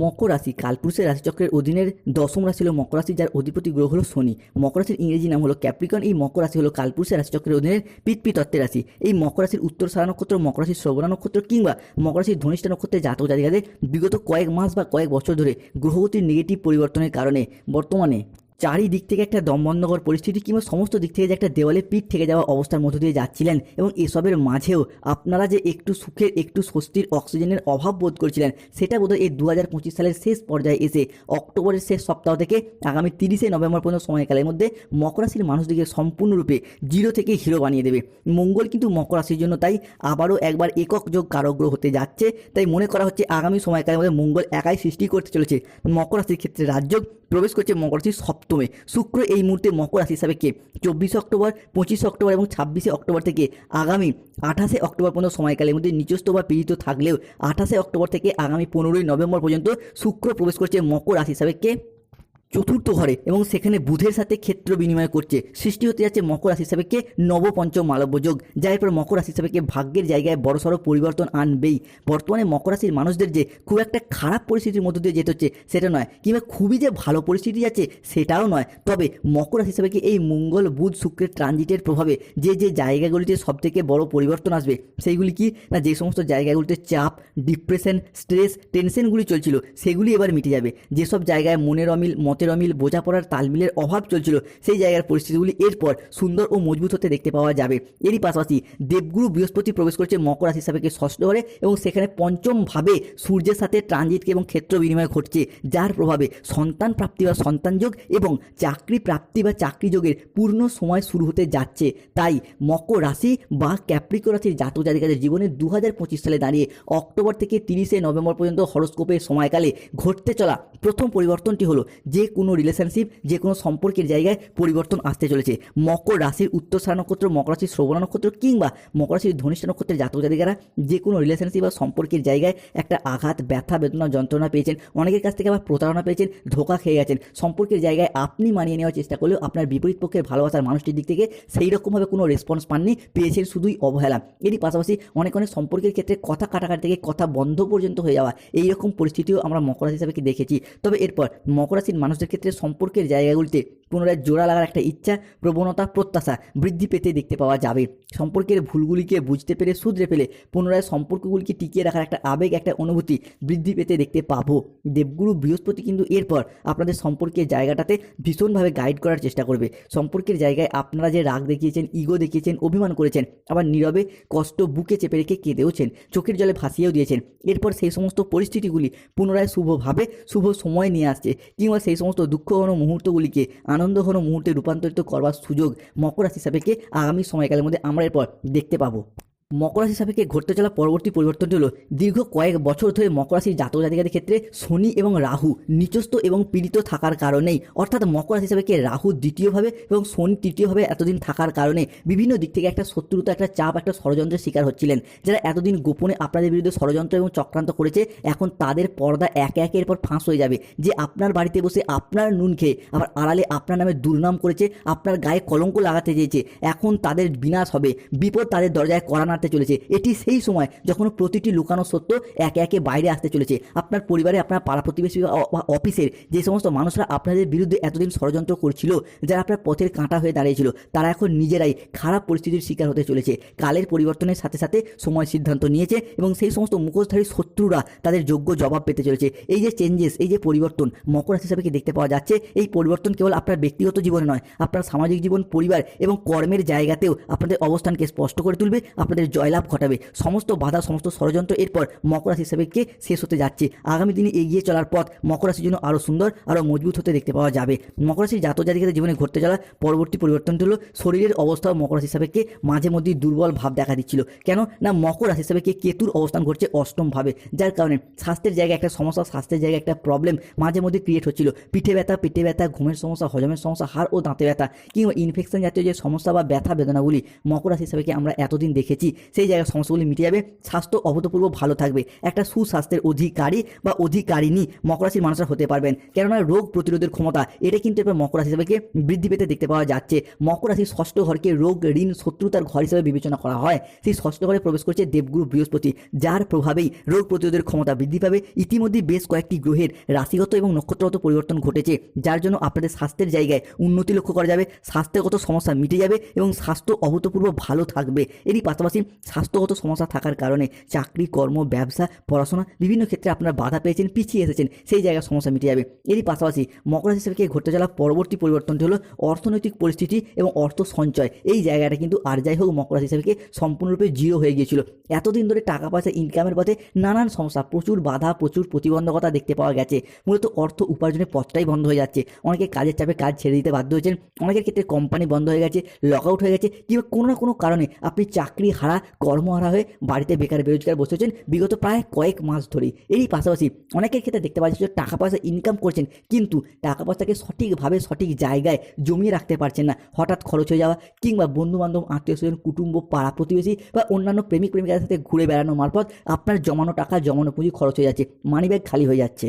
মকর রাশি, কালপুরুষের রাশিচক্রের অধীনের দশম রাশি হল মকর রাশি, যার অধিপতি গ্রহ হলো শনি। মকর রাশির ইংরেজি নাম হলো ক্যাপ্রিকন। এই মকর রাশি হলো কালপুরুষের রাশিচক্রের অধীনের পিতপি তত্ত্বের রাশি। এই মকর রাশির উত্তর সারা নক্ষত্র, মকর রাশির শ্রবণা নক্ষত্র কিংবা মকর রাশির ধনিষ্ঠা নক্ষত্রের জাতক জাতিকাদের বিগত কয়েক মাস বা কয়েক বছর ধরে গ্রহগতির নেগেটিভ পরিবর্তনের কারণে বর্তমানে চারিদিক থেকে একটা দমবন্ধকর পরিস্থিতি কিংবা সমস্ত দিক থেকে যে একটা দেওয়ালে পিঠ থেকে যাওয়া অবস্থার মধ্য দিয়ে যাচ্ছিলেন এবং এসবের মাঝেও আপনারা যে একটু সুখের, একটু স্বস্তির, অক্সিজেনের অভাব বোধ করছিলেন, সেটা বোধহয় এই দু হাজার পঁচিশ সালের শেষ পর্যায়ে এসে অক্টোবরের শেষ সপ্তাহ থেকে আগামী তিরিশে নভেম্বর পর্যন্ত সময়কালের মধ্যে মকর রাশির মানুষদিকে সম্পূর্ণরূপে জিরো থেকে হিরো বানিয়ে দেবে। মঙ্গল কিন্তু মকর রাশির জন্য তাই আবারও একবার একক যোগ কারগ্রহ হতে যাচ্ছে। তাই মনে করা হচ্ছে আগামী সময়কালের মধ্যে মঙ্গল একাই সৃষ্টি করতে চলেছে। মকর রাশির ক্ষেত্রে রাজযোগ প্রবেশ করছে মকর রাশির সপ্তমে শুক্র এই মুহূর্তে মকর রাশি হিসাবে কে? চব্বিশে অক্টোবর, পঁচিশে অক্টোবর এবং ছাব্বিশে অক্টোবর থেকে আগামী আঠাশে অক্টোবর পর্যন্ত সময়কালের মধ্যে নিজস্ব বা পীড়িত থাকলেও আঠাশে অক্টোবর থেকে আগামী পনেরোই নভেম্বর পর্যন্ত শুক্র প্রবেশ করছে মকর রাশি হিসাবে কে? চতুর্থ ঘরে এবং সেখানে বুধের সাথে ক্ষেত্র বিনিময় করছে। সৃষ্টি হতে যাচ্ছে মকর রাশি কে? নবপঞ্চম মালব্য যোগ। যা এরপর মকর রাশি কে? ভাগ্যের জায়গায় বড়সড় পরিবর্তন আনবেই। বর্তমানে মকর রাশির মানুষদের যে খুব একটা খারাপ পরিস্থিতির মধ্য দিয়ে যেতে হচ্ছে, সেটা নয়। কিংবা খুবই যে ভালো পরিস্থিতি যাচ্ছে, সেটাও নয়। তবে মকর রাশি কি? এই মঙ্গল, বুধ, শুক্রের ট্রানজিটের প্রভাবে যে যে জায়গাগুলিতে সব থেকে বড় পরিবর্তন আসবে, সেইগুলি কি? না, যে সমস্ত জায়গাগুলিতে চাপ ডিপ্রেশন স্ট্রেস টেনশনগুলি চলছিল, সেগুলি এবার মিটে যাবে। যেসব জায়গায় মনের অমিল, মতের অমিল বোঝাপড়ার তালমিলের অভাব চলছিল। সেই জায়গার পরিস্থিতিগুলি এরপর সুন্দর ও মজবুত হতে দেখতে পাওয়া যাবে। এরই পাশাপাশি দেবগুরু বৃহস্পতি প্রবেশ করছে মকর রাশি হিসাবে ষষ্ঠ ঘরে এবং সেখানে পঞ্চমভাবে সূর্যের সাথে ট্রানজিটকে এবং ক্ষেত্র বিনিময় ঘটছে, যার প্রভাবে সন্তান প্রাপ্তি বা সন্তান যোগ এবং চাকরি প্রাপ্তি বা চাকরি যোগের পূর্ণ সময় শুরু হতে যাচ্ছে। তাই মকর রাশি বা ক্যাপ্রিকো রাশির জাতক জাতিকাদের জীবনে দু হাজার পঁচিশ সালে দাঁড়িয়ে অক্টোবর থেকে তিরিশে নভেম্বর পর্যন্ত হরস্কোপের সময়কালে ঘটতে চলা প্রথম পরিবর্তনটি হলো যে কোনো রিলেশনশিপ যে কোনো সম্পর্কের জায়গায় পরিবর্তন আসতে চলেছে। মকর রাশির উত্তর সারা নক্ষত্র, মকর রাশির শ্রবণ নক্ষত্র কিংবা মকর রাশির ধনিষ্ঠ নক্ষত্রের জাতক জাতিকারা যে কোনো রিলেশনশিপ বা সম্পর্কের জায়গায় একটা আঘাত, ব্যথা, বেদনা, যন্ত্রণা পেয়েছেন। অনেকের কাছ থেকে আবার প্রতারণা পেয়েছেন, ধোকা খেয়ে গেছেন। সম্পর্কের জায়গায় আপনি মানিয়ে নেওয়ার চেষ্টা করলেও আপনার বিপরীত পক্ষের ভালোবাসার মানুষটির দিক থেকে সেই রকমভাবে কোনো রেসপন্স পাননি, পেয়েছেন শুধুই অবহেলা। এরই পাশাপাশি অনেক অনেক সম্পর্কের ক্ষেত্রে কথা কাটাকাটি থেকে কথা বন্ধ পর্যন্ত হয়ে যাওয়া এই রকম পরিস্থিতিও আমরা মকর রাশি হিসাবে দেখেছি। তবে এরপর মকর রাশির মানুষদের ক্ষেত্রে সম্পর্কের জায়গাগুলিতে পুনরায় জোড়া লাগার একটা ইচ্ছা, প্রবণতা, প্রত্যাশা বৃদ্ধি পেতে দেখতে পাওয়া যাবে। সম্পর্কের ভুলগুলিকে বুঝতে পেরে, শুধরে ফেলে পুনরায় সম্পর্কগুলিকে টিকিয়ে রাখার একটা আবেগ, একটা অনুভূতি বৃদ্ধি পেতে দেখতে পাবো। দেবগুরু বৃহস্পতি কিন্তু এরপর আপনাদের সম্পর্কের জায়গাটাতে ভীষণভাবে গাইড করার চেষ্টা করবে। সম্পর্কের জায়গায় আপনারা যে রাগ দেখিয়েছেন ইগো দেখিয়েছেন, অভিমান করেছেন, আবার নীরবে কষ্ট বুকে চেপে রেখে কেঁদেওছেন, চোখের জলে ভাসিয়েও দিয়েছেন, এরপর সেই সমস্ত পরিস্থিতিগুলি পুনরায় শুভভাবে শুভ সময় নিয়ে আসছে, কিংবা সেই সমস্ত দুঃখঘন মুহূর্তগুলিকে আনন্দঘন মুহূর্তে রূপান্তরিত করবার সুযোগ মকর রাশি সাপেক্ষে আগামী সময়কালের মধ্যে আমরা এরপর দেখতে পাবো। মকর রাশি সাপেক্ষে ঘটতে চলা পরবর্তী পরিবর্তনটি হলো দীর্ঘ কয়েক বছর ধরে মকর রাশির জাতক জাতিকাদের ক্ষেত্রে শনি এবং রাহু নিচস্থ এবং পীড়িত থাকার কারণেই, অর্থাৎ মকর রাশি সাপেক্ষে রাহু দ্বিতীয়ভাবে এবং শনি তৃতীয়ভাবে এতদিন থাকার কারণে বিভিন্ন দিক থেকে একটা শত্রুতা, একটা চাপ, একটা ষড়যন্ত্রের শিকার হচ্ছিলেন। যারা এতদিন গোপনে আপনাদের বিরুদ্ধে ষড়যন্ত্র এবং চক্রান্ত করেছে, এখন তাদের পর্দা একে একে এরপর ফাঁস হয়ে যাবে। যে আপনার বাড়িতে বসে আপনার নুন খেয়ে, আবার আড়ালে আপনার নামে দুর্নাম করেছে, আপনার গায়ে কলঙ্ক লাগাতে চেয়েছে, এখন তাদের বিনাশ হবে। বিপদ তাদের দরজায় করা নাড়তে চলেছে। এটি সেই সময় যখন প্রতিটি লুকানো সত্য একে একে বাইরে আসতে চলেছে। আপনার পরিবারে, আপনার পাড়া প্রতিবেশী অফিসের যে সমস্ত মানুষরা আপনাদের বিরুদ্ধে এতদিন ষড়যন্ত্র করছিল, যারা আপনার পথের কাঁটা হয়ে দাঁড়িয়েছিল, তারা এখন নিজেরাই খারাপ পরিস্থিতির শিকার হতে চলেছে। কালের পরিবর্তনের সাথে সাথে সময় সিদ্ধান্ত নিয়েছে এবং সেই সমস্ত মুখোশধারী শত্রুরা তাদের যোগ্য জবাব পেতে চলেছে। এই যে চেঞ্জেস এই যে পরিবর্তন, মকর রাশি হিসাবে কি দেখতে পাওয়া যাচ্ছে? এই পরিবর্তন কেবল আপনার ব্যক্তিগত জীবনে নয়, আপনার সামাজিক জীবন, পরিবার এবং কর্মের জায়গাতেও আপনাদের অবস্থানকে স্পষ্ট করে তুলবে, আপনাদের জয়লাভ ঘটাবে। সমস্ত বাধা, সমস্ত ষড়যন্ত্র এরপর মকর রাশি হিসাবে কে শেষ হতে যাচ্ছে? আগামী দিনে এগিয়ে চলার পথ মকর রাশির জন্য আরও সুন্দর, আরও মজবুত হতে দেখতে পাওয়া যাবে। মকর রাশির জাতক জাতিকাদের জীবনে ঘটতে চলা পরবর্তী পরিবর্তনটি হলো শরীরের অবস্থাও মকর রাশি হিসাবে কে মাঝে মধ্যেই দুর্বল ভাব দেখা দিচ্ছিল। কেন? না, মকর রাশি হিসাবে কে কেতুর অবস্থান ঘটছে অষ্টম ভাবে। যার কারণে স্বাস্থ্যের জায়গায় একটা সমস্যা, স্বাস্থ্যের জায়গায় একটা প্রবলেম মাঝে মধ্যে ক্রিয়েট হচ্ছিল। পিঠে ব্যথা, পেটে ব্যথা, ঘুমের সমস্যা, হজমের সমস্যা, হাড় ও দাঁতে ব্যথা কিংবা ইনফেকশন জাতীয় যে সমস্যা বা ব্যথা বেদনাগুলি মকর রাশি হিসাবে আমরা এতদিন দেখেছি সেই জায়গার সমস্যাগুলি মিটে যাবে। স্বাস্থ্য অভূতপূর্ব ভালো থাকবে। একটা সুস্বাস্থ্যের অধিকারী বা অধিকারিণী মকর রাশির মানুষরা হতে পারবেন। কেননা রোগ প্রতিরোধের ক্ষমতা, এটা কিন্তু এবার মকর রাশি হিসেবে বৃদ্ধি পেতে দেখতে পাওয়া যাচ্ছে। মকর রাশির ষষ্ঠ ঘরকে রোগ, ঋণ, শত্রুতার ঘর হিসেবে বিবেচনা করা হয়। সেই ষষ্ঠ ঘরে প্রবেশ করছে দেবগুরু বৃহস্পতি, যার প্রভাবেই রোগ প্রতিরোধের ক্ষমতা বৃদ্ধি পাবে। ইতিমধ্যে বেশ কয়েকটি গ্রহের রাশিগত এবং নক্ষত্রগত পরিবর্তন ঘটেছে, যার জন্য আপনাদের স্বাস্থ্যের জায়গায় উন্নতি লক্ষ্য করা যাবে। স্বাস্থ্যগত সমস্যা মিটে যাবে এবং স্বাস্থ্য অভূতপূর্ব ভালো থাকবে। এরই পাশাপাশি স্বাস্থ্যগত সমস্যা থাকার কারণে চাকরি, কর্ম, ব্যবসা, পড়াশোনা বিভিন্ন ক্ষেত্রে আপনারা বাধা পেয়েছেন, পিছিয়ে এসেছেন, সেই জায়গার সমস্যা মিটে যাবে। এরই পাশাপাশি মকর হিসেবে ঘটতে চলা পরবর্তী পরিবর্তনটি হলো অর্থনৈতিক পরিস্থিতি এবং অর্থ সঞ্চয়। এই জায়গাটা কিন্তু আর যাই হোক মকর হিসেবে সম্পূর্ণরূপে জিরো হয়ে গিয়েছিল। এতদিন ধরে টাকা পয়সা ইনকামের পথে নানান সমস্যা, প্রচুর বাধা, প্রচুর প্রতিবন্ধকতা দেখতে পাওয়া গেছে। মূলত অর্থ উপার্জনের পথটাই বন্ধ হয়ে যাচ্ছে। অনেকে কাজের চাপে কাজ ছেড়ে দিতে বাধ্য হয়েছেন, অনেকের ক্ষেত্রে কোম্পানি বন্ধ হয়ে গেছে লক আউট হয়ে গেছে, কিংবা কোনো না কোনো কারণে আপনি চাকরি হারা কর্মহারা হয়ে বাড়িতে বেকার বেরোজগার বসেছেন বিগত প্রায় কয়েক মাস ধরেই। এরই পাশাপাশি অনেকের ক্ষেত্রে দেখতে পাচ্ছি যে টাকা পয়সা ইনকাম করছেন, কিন্তু টাকা পয়সাকে সঠিকভাবে সঠিক জায়গায় জমিয়ে রাখতে পারছেন না। হঠাৎ খরচ হয়ে যাওয়া কিংবা বন্ধু বান্ধব আত্মীয় স্বজন, কুটুম্ব, পাড়া প্রতিবেশী বা অন্যান্য প্রেমিক প্রেমিকাদের সাথে ঘুরে বেড়ানো মারফত আপনার জমানো টাকা, জমানো পুঁজি খরচ হয়ে যাচ্ছে মানি ব্যাগ খালি হয়ে যাচ্ছে।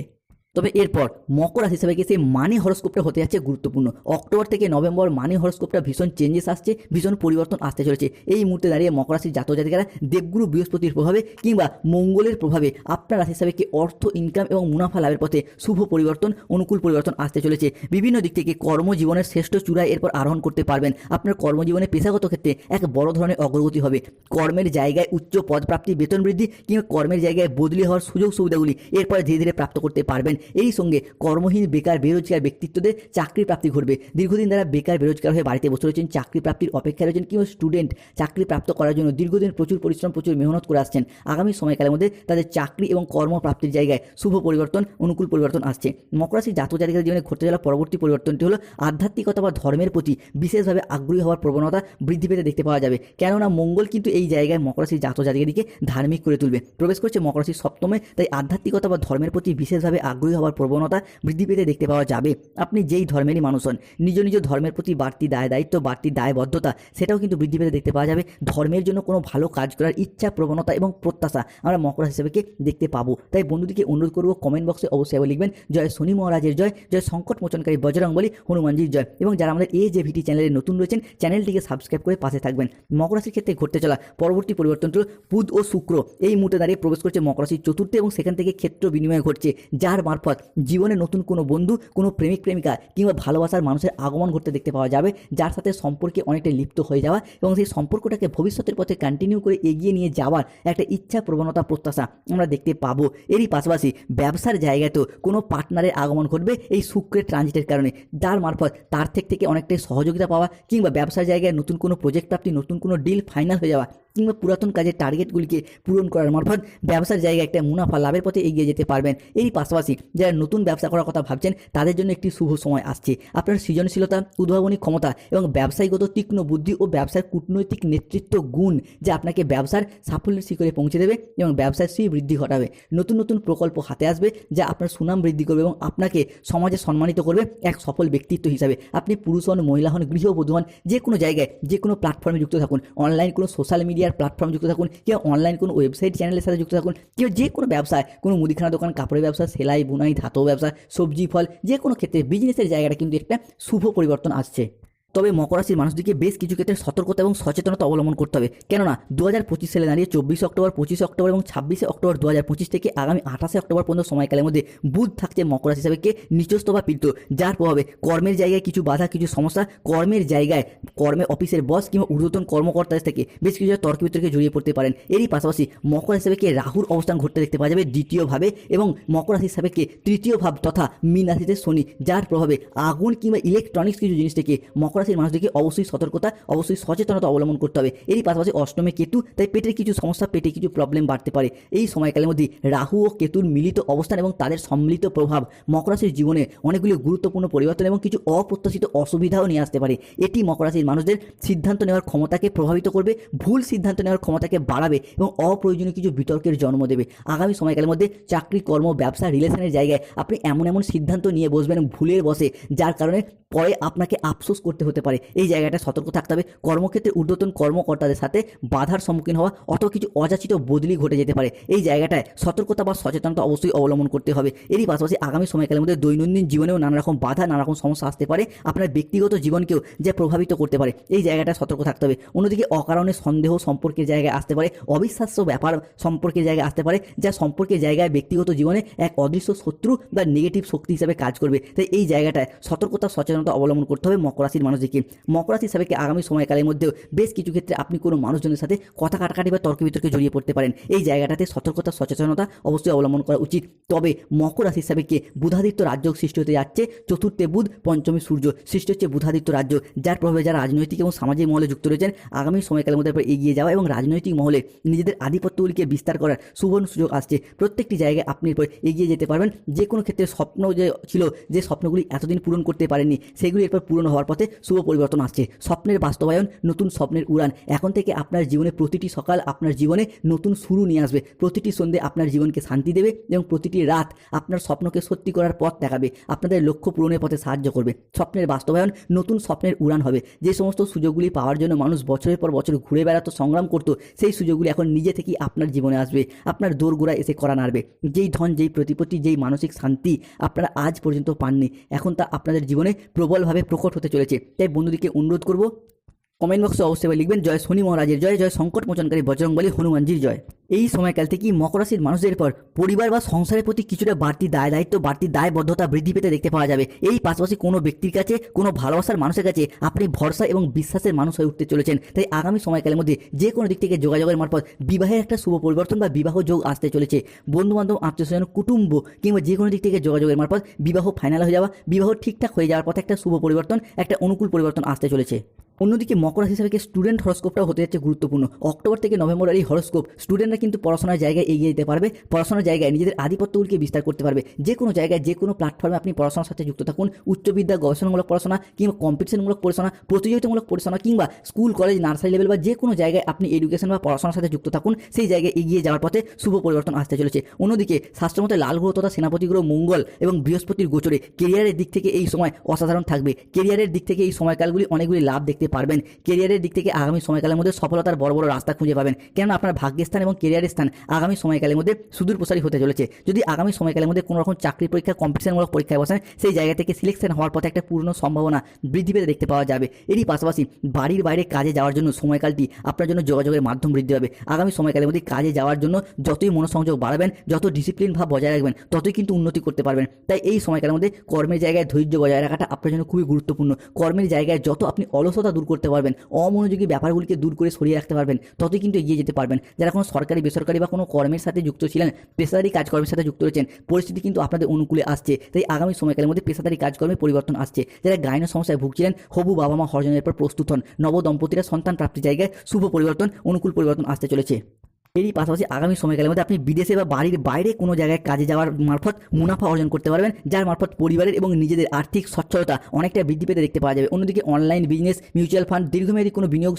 তবে এরপর মকর রাশি হিসেবে সেই মানি হরস্কোপটা হতে যাচ্ছে গুরুত্বপূর্ণ। অক্টোবর থেকে নভেম্বর মানি হরস্কোপটা ভীষণ চেঞ্জেস আসছে, ভীষণ পরিবর্তন আসতে চলেছে। এই মুহূর্তে দাঁড়িয়ে মকর রাশির জাতক জাতিকারা দেবগুরু বৃহস্পতির প্রভাবে কিংবা মঙ্গলের প্রভাবে আপনার রাশি হিসাবে কি অর্থ ইনকাম এবং মুনাফা লাভের পথে শুভ পরিবর্তন, অনুকূল পরিবর্তন আসতে চলেছে। বিভিন্ন দিক থেকে কর্মজীবনের শ্রেষ্ঠ চূড়ায় এরপর আরোহণ করতে পারবেন। আপনার কর্মজীবনে পেশাগত ক্ষেত্রে এক বড় ধরনের অগ্রগতি হবে। কর্মের জায়গায় উচ্চ পদপ্রাপ্তি, বেতন বৃদ্ধি কিংবা কর্মের জায়গায় বদলি হওয়ার সুযোগ সুবিধাগুলি এরপরে ধীরে ধীরে প্রাপ্ত করতে পারবেন। এই সঙ্গে কর্মহীন, বেকার, বেরোজগার ব্যক্তিত্বদের চাকরি প্রাপ্তি ঘটবে। দীর্ঘদিন দ্বারা বেকার, বেরোজগার হয়ে বাড়িতে বসে রয়েছেন। চাকরি প্রাপ্তির অপেক্ষায় রয়েছেন কিংবা স্টুডেন্ট চাকরি প্রাপ্ত করার জন্য দীর্ঘদিন প্রচুর পরিশ্রম, প্রচুর মেহনত করে আসছেন। আগামী সময়কালের মধ্যে তাদের চাকরি এবং কর্মপ্রাপ্তির জায়গায় শুভ পরিবর্তন, অনুকূল পরিবর্তন আসছে। মকর রাশি জাতক জাতিকার জীবনে ঘটতে চলা পরবর্তী পরিবর্তনটি হলো আধ্যাত্মিকতা বা ধর্মের প্রতি বিশেষভাবে আগ্রহী হওয়ার প্রবণতা বৃদ্ধি পেতে দেখতে পাওয়া যাবে। কেননা মঙ্গল কিন্তু এই জায়গায় মকর রাশির জাতক জাতিকাদিকে ধার্মিক করে তুলবে। প্রবেশ করছে মকর রাশির সপ্তমে, তাই আধ্যাত্মিকতা বা ধর্মের প্রতি বিশেষভাবে আগ্রহী হওয়ার প্রবণতা বৃদ্ধি পেতে দেখতে পাওয়া যাবে। আপনি যেই ধর্মেরই মানুষ হন, নিজ নিজ ধর্মের প্রতি বাড়তি দায়, দায়িত্ব, বাড়তি দায়বদ্ধতা, সেটাও কিন্তু বৃদ্ধি পেতে দেখতে পাওয়া যাবে। ধর্মের জন্য কোনো ভালো কাজ করার ইচ্ছা, প্রবণতা এবং প্রত্যাশা আমরা মকর রাশি হিসেবে দেখতে পাবো। তাই বন্ধুদিকে অনুরোধ করব কমেন্ট বক্সে অবশ্যই লিখবেন, জয় শনি মহারাজের জয় জয় সংকট মোচনকারী বজরং বলি হনুমানজির জয় এবং যারা আমাদের এই যে ভিটি চ্যানেলে নতুন রয়েছেন, চ্যানেলটিকে সাবস্ক্রাইব করে পাশে থাকবেন। মকর রাশির ক্ষেত্রে ঘটতে চলা পরবর্তী পরিবর্তন হলো বুধ ও শুক্র। এই মুহূর্তে দাঁড়িয়ে প্রবেশ করছে মকর রাশির চতুর্থ এবং সেখান থেকে ক্ষেত্র বিনিময় ঘটছে, যার মারফত জীবনে নতুন কোনো বন্ধু, কোনো প্রেমিক, প্রেমিকা কিংবা ভালোবাসার মানুষের আগমন ঘটতে দেখতে পাওয়া যাবে, যার সাথে সম্পর্কে অনেকটা লিপ্ত হয়ে যাওয়া এবং সেই সম্পর্কটাকে ভবিষ্যতের পথে কন্টিনিউ করে এগিয়ে নিয়ে যাওয়ার একটা ইচ্ছা প্রবণতা প্রত্যাশা আমরা দেখতে পাবো। এরই পাশাপাশি ব্যবসার জায়গাতেও কোনো পার্টনারের আগমন ঘটবে এই শুক্রের ট্রানজিটের কারণে। যার মারফত তার থেকে থেকে অনেকটাই সহযোগিতা পাওয়া কিংবা ব্যবসার জায়গায় নতুন কোনো প্রজেক্ট প্রাপ্তি নতুন কোনো ডিল ফাইনাল হয়ে যাওয়া কিংবা পুরাতন কাজের টার্গেটগুলিকে পূরণ করার মারফত ব্যবসার জায়গায় একটা মুনাফা লাভের পথে এগিয়ে যেতে পারবেন। এরই পাশাপাশি যারা নতুন ব্যবসা করার কথা ভাবছেন, তাদের জন্য একটি শুভ সময় আসছে। আপনার সৃজনশীলতা, উদ্ভাবনী ক্ষমতা এবং ব্যবসায়ীগত তীক্ষ্ণ বুদ্ধি ও ব্যবসার কূটনৈতিক নেতৃত্ব গুণ যা আপনাকে ব্যবসার সাফল্যের শিখরে পৌঁছে দেবে এবং ব্যবসার শ্রী বৃদ্ধি ঘটাবে। নতুন নতুন প্রকল্প হাতে আসবে যা আপনার সুনাম বৃদ্ধি করবে এবং আপনাকে সমাজে সম্মানিত করবে এক সফল ব্যক্তিত্ব হিসাবে। আপনি পুরুষ হন, মহিলা হন, গৃহবধূ হন যে কোনো জায়গায় যে কোনো প্ল্যাটফর্মে যুক্ত থাকুন। অনলাইন কোনো সোশ্যাল মিডিয়ার প্ল্যাটফর্মে যুক্ত থাকুন, কিংবা অনলাইন কোনো ওয়েবসাইট চ্যানেলের সাথে যুক্ত থাকুন, কিংবা যে কোনো ব্যবসায়, কোনো মুদিখানা দোকান, কাপড়ের ব্যবসা, সেলাই, বুনাই, ধাতব ব্যবসা, সবজি, ফল, যে কোনো ক্ষেত্রে বিজনেসের জায়গাটা কিন্তু একটা শুভ পরিবর্তন আসছে। তবে মকর রাশির মানুষদেরকে বেশ কিছু ক্ষেত্রে সতর্কতা এবং সচেতনতা অবলম্বন করতে হবে। কেননা দু হাজার পঁচিশ সালে দাঁড়িয়ে চব্বিশে অক্টোবর, পঁচিশে অক্টোবর এবং ছাব্বিশে অক্টোবর দু হাজার পঁচিশ থেকে আগামী আঠাশে অক্টোবর পর্যন্ত সময়কালের মধ্যে বুধ থাকছে মকর রাশি হিসাবে কে? নিচস্থ বা পীড়িত যার প্রভাবে কর্মের জায়গায় কিছু বাধা, কিছু সমস্যা কর্মের জায়গায় কর্মে অফিসের বস কিংবা ঊর্ধ্বতন কর্মকর্তাদের থেকে বেশ কিছু তর্ক বিতর্কে জড়িয়ে পড়তে পারেন। এরই পাশাপাশি মকর রাশি হিসাবে রাহুর অবস্থান ঘটতে দেখতে পাওয়া যাবে দ্বিতীয়ভাবে এবং মকর রাশি হিসাবে তৃতীয় ভাব তথা মীন রাশিতে শনি। যার প্রভাবে আগুন কিংবা ইলেকট্রনিক্স কিছু জিনিস থেকে মকর রাশির মানুষদেরকে অবশ্যই সতর্কতা, অবশ্যই সচেতনতা অবলম্বন করতে হবে। এরই পাশাপাশি অষ্টমে কেতু, তাই পেটের কিছু সমস্যা, পেটে কিছু প্রবলেম বাড়তে পারে। এই সময়কালের মধ্যে রাহু ও কেতুর মিলিত অবস্থান এবং তাদের সম্মিলিত প্রভাব মকর রাশির জীবনে অনেকগুলি গুরুত্বপূর্ণ পরিবর্তন এবং কিছু অপ্রত্যাশিত অসুবিধাও নিয়ে আসতে পারে। এটি মকর রাশির মানুষদের সিদ্ধান্ত নেওয়ার ক্ষমতাকে প্রভাবিত করবে, ভুল সিদ্ধান্ত নেওয়ার ক্ষমতাকে বাড়াবে এবং অপ্রয়োজনীয় কিছু বিতর্কের জন্ম দেবে। আগামী সময়কালের মধ্যে চাকরি, কর্ম, ব্যবসা রিলেশনের জায়গায় আপনি এমন এমন সিদ্ধান্ত নিয়ে বসবেন ভুলের বসে, যার কারণে পরে আপনাকে আফসোস করতে হতে হতে পারে। এই জায়গাটায় সতর্ক থাকতে হবে। কর্মক্ষেত্রে ঊর্ধ্বতন কর্মকর্তাদের সাথে বাধার সম্মুখীন হওয়া অথবা কিছু অযাচিত বদলি ঘটে যেতে পারে। এই জায়গাটায় সতর্কতা বা সচেতনতা অবশ্যই অবলম্বন করতে হবে। এরই পাশাপাশি আগামী সময়কালের মধ্যে দৈনন্দিন জীবনেও নানা রকম বাধা, নানা রকম সমস্যা আসতে পারে। আপনার ব্যক্তিগত জীবনকেও যা প্রভাবিত করতে পারে, এই জায়গাটায় সতর্ক থাকতে হবে। অন্যদিকে অকারণে সন্দেহ সম্পর্কের জায়গায় আসতে পারে। অবিশ্বাস্য ব্যাপার সম্পর্কের জায়গায় আসতে পারে, যা সম্পর্কের জায়গায় ব্যক্তিগত জীবনে এক অদৃশ্য শত্রু বা নেগেটিভ শক্তি হিসাবে কাজ করবে। তাই এই জায়গাটায় সতর্কতা, সচেতনতা অবলম্বন করতে হবে। মকর রাশির মানুষদেরকে মকর রাশি হিসাবে কি আগামী সময়কালের মধ্যেও বেশ কিছু ক্ষেত্রে আপনি কোনো মানুষজনের সাথে কথা কাটাকাটি বা তর্ক বিতর্কে জড়িয়ে পড়তে পারেন। এই জায়গাটাতে সতর্কতা, সচেতনতা অবশ্যই অবলম্বন করা উচিত। তবে মকর রাশি হিসাবে কে বুধাদিত্য রাজ্য সৃষ্টি হতে যাচ্ছে? চতুর্থে বুধ, পঞ্চমী সূর্য সৃষ্টি হচ্ছে বুধাদিত্য রাজ্য, যার প্রভাবে যারা রাজনৈতিক এবং সামাজিক মহলে যুক্ত রয়েছেন, আগামী সময়কালের মধ্যে এগিয়ে যাওয়া এবং রাজনৈতিক মহলে নিজেদের আধিপত্যগুলিকে বিস্তার করার সুবর্ণ সুযোগ আসছে। প্রত্যেকটি জায়গায় আপনি এরপর এগিয়ে যেতে পারবেন। যে কোনো ক্ষেত্রে স্বপ্ন যে ছিল, যে স্বপ্নগুলি এতদিন পূরণ করতে পারেননি, সেগুলি এরপর পূরণ হওয়ার পথে শুভ পরিবর্তন আসছে। স্বপ্নের বাস্তবায়ন, নতুন স্বপ্নের উড়ান। এখন থেকে আপনার জীবনে প্রতিটি সকাল আপনার জীবনে নতুন শুরু নিয়ে আসবে। প্রতিটি সন্ধে আপনার জীবনকে শান্তি দেবে এবং প্রতিটি রাত আপনার স্বপ্নকে সত্যি করার পথ দেখাবে। আপনাদের লক্ষ্য পূরণের পথে সাহায্য করবে। স্বপ্নের বাস্তবায়ন, নতুন স্বপ্নের উড়ান হবে। যে সমস্ত সুযোগগুলি পাওয়ার জন্য মানুষ বছরের পর বছর ঘুরে বেড়াতো, সংগ্রাম করতো, সেই সুযোগগুলি এখন নিজে থেকেই আপনার জীবনে আসবে। আপনার দোরগোড়ায় এসে করা নাড়বে। যেই ধন, যেই প্রতিপত্তি, যেই মানসিক শান্তি আপনারা আজ পর্যন্ত পাননি, এখন তা আপনাদের জীবনে প্রবলভাবে প্রকট হতে চলেছে। তাই বন্ধুদেরকে অনুরোধ করব কমেন্ট বক্সে অবশ্যই লিখবেন, জয় শনি মহারাজের জয় জয় সংকট মোচনকারী বজরংবলী হনুমানজির জয়। এই সময়কাল থেকেই মকর রাশির মানুষদের পর পরিবার বা সংসারের প্রতি কিছুটা বাড়তি দায় দায়িত্ব, বাড়তি দায়বদ্ধতা বৃদ্ধি পেতে দেখতে পাওয়া যাবে। এই পাশাপাশি কোনো ব্যক্তির কাছে, কোনো ভালোবাসার মানুষের কাছে আপনি ভরসা এবং বিশ্বাসের মানুষ হয়ে উঠতে চলেছেন। তাই আগামী সময়কালের মধ্যে যে কোনো দিক থেকে যোগাযোগের মারফত বিবাহের একটা শুভ পরিবর্তন বা বিবাহ যোগ আসতে চলেছে। বন্ধুবান্ধব, আত্মীয় স্বজন, কুটুম্ব কিংবা যে কোনো দিক থেকে যোগাযোগের মারফত বিবাহ ফাইনাল হয়ে যাওয়া, বিবাহ ঠিকঠাক হয়ে যাওয়ার পথে একটা শুভ পরিবর্তন, একটা অনুকূল পরিবর্তন আসতে চলেছে। অন্যদিকে মকর রাশি হিসাবে স্টুডেন্ট হরস্কোপটাও হতে যাচ্ছে গুরুত্বপূর্ণ। অক্টোবর থেকে নভেম্বর এই হরস্কোপ স্টুডেন্টরা কিন্তু পড়াশোনার জায়গায় এগিয়ে যেতে পারবে, পড়াশোনার জায়গায় নিজেদের আধিপত্যগুলিকে বিস্তার করতে পারবে। যে কোনো জায়গায়, যে কোনো প্ল্যাটফর্মে আপনি পড়াশোনার সাথে যুক্ত থাকুন। উচ্চবিদ্যা, গবেষণামূলক পড়াশোনা কিংবা কম্পিটিশনমূলক পড়াশোনা, প্রতিযোগিতামূলক পড়াশোনা কিংবা স্কুল কলেজ নার্সারি লেভেল বা যে কোনো জায়গায় আপনি এডুকেশন বা পড়াশোনার সাথে যুক্ত থাকুন, সেই জায়গায় এগিয়ে যাওয়ার পথে শুভ পরিবর্তন আসতে চলেছে। অন্যদিকে শাস্ত্রমতে লাল গ্রহ তথা সেনাপতি গ্রহ মঙ্গল এবং বৃহস্পতির গোচরে কেরিয়ারের দিক থেকে এই সময় অসাধারণ থাকবে। কেরিয়ারের দিক থেকে এই সময়কালগুলি অনেকগুলি লাভ দেখতে পারবেন। কেরিয়ারের দিক থেকে আগামী সময়কালের মধ্যে সফলতার বড় বড় রাস্তা খুঁজে পাবেন। কেননা আপনার ভাগ্যের স্থান এবং কেরিয়ারের স্থান আগামী সময়কালের মধ্যে সুদূর প্রসারী হতে চলেছে। যদি আগামী সময়কালের মধ্যে কোনো রকম চাকরি পরীক্ষা, কম্পিটিশনমূলক পরীক্ষায় বসেন, সেই জায়গা থেকে সিলেকশন হওয়ার পথে একটা পূর্ণ সম্ভাবনা বৃদ্ধি পেতে দেখতে পাওয়া যাবে। এরই পাশাপাশি বাড়ির বাইরে কাজে যাওয়ার জন্য সময়কালটি আপনার জন্য যোগাযোগের মাধ্যম বৃদ্ধি পাবে। আগামী সময়কালের মধ্যে কাজে যাওয়ার জন্য যতই মনোসংযোগ বাড়াবেন, যত ডিসিপ্লিন ভাব বজায় রাখবেন, ততই কিন্তু উন্নতি করতে পারবেন। তাই এই সময়কালের মধ্যে কর্মের জায়গায় ধৈর্য বজায় রাখাটা আপনার জন্য খুবই গুরুত্বপূর্ণ। কর্মের জায়গায় যত আপনি অলসতা দূর করতে পারবেন। অমনোযোগী ব্যাপারগুলিকে দূর করে সরিয়ে রাখতে পারবেন। ততই কিন্তু এগিয়ে যেতে পারবেন। যারা কোনো সরকারি, বেসরকারি বা কোনো কর্মের সাথে যুক্ত ছিলেন, পেশাদারি কাজকর্মের সাথে যুক্ত রয়েছেন, পরিস্থিতি কিন্তু আপনাদের অনুকূলে আসছে। তাই আগামী সময়কালের মধ্যে পেশাদারি কাজকর্মে পরিবর্তন আসছে। যারা গায়নের সমস্যায় ভুগছিলেন, হবু বাবা মা হরজনের পর প্রস্তুত হন। নবদম্পতিরা সন্তান প্রাপ্তির জায়গায় শুভ পরিবর্তন, অনুকূল পরিবর্তন আসতে চলেছে। এরই পাশাপাশি আগামী সময়কালের মধ্যে আপনি বিদেশে বা বাড়ির বাইরে কোনো জায়গায় কাজে যাওয়ার মারফত মুনাফা অর্জন করতে পারবেন, যার মারফত পরিবারের এবং নিজেদের আর্থিক সচ্ছলতা অনেকটা বৃদ্ধি পেতে দেখতে পাওয়া যাবে। অন্যদিকে অনলাইন বিজনেস মিউচুয়াল ফান্ড দীর্ঘমেয়াদী কোনো বিনিয়োগ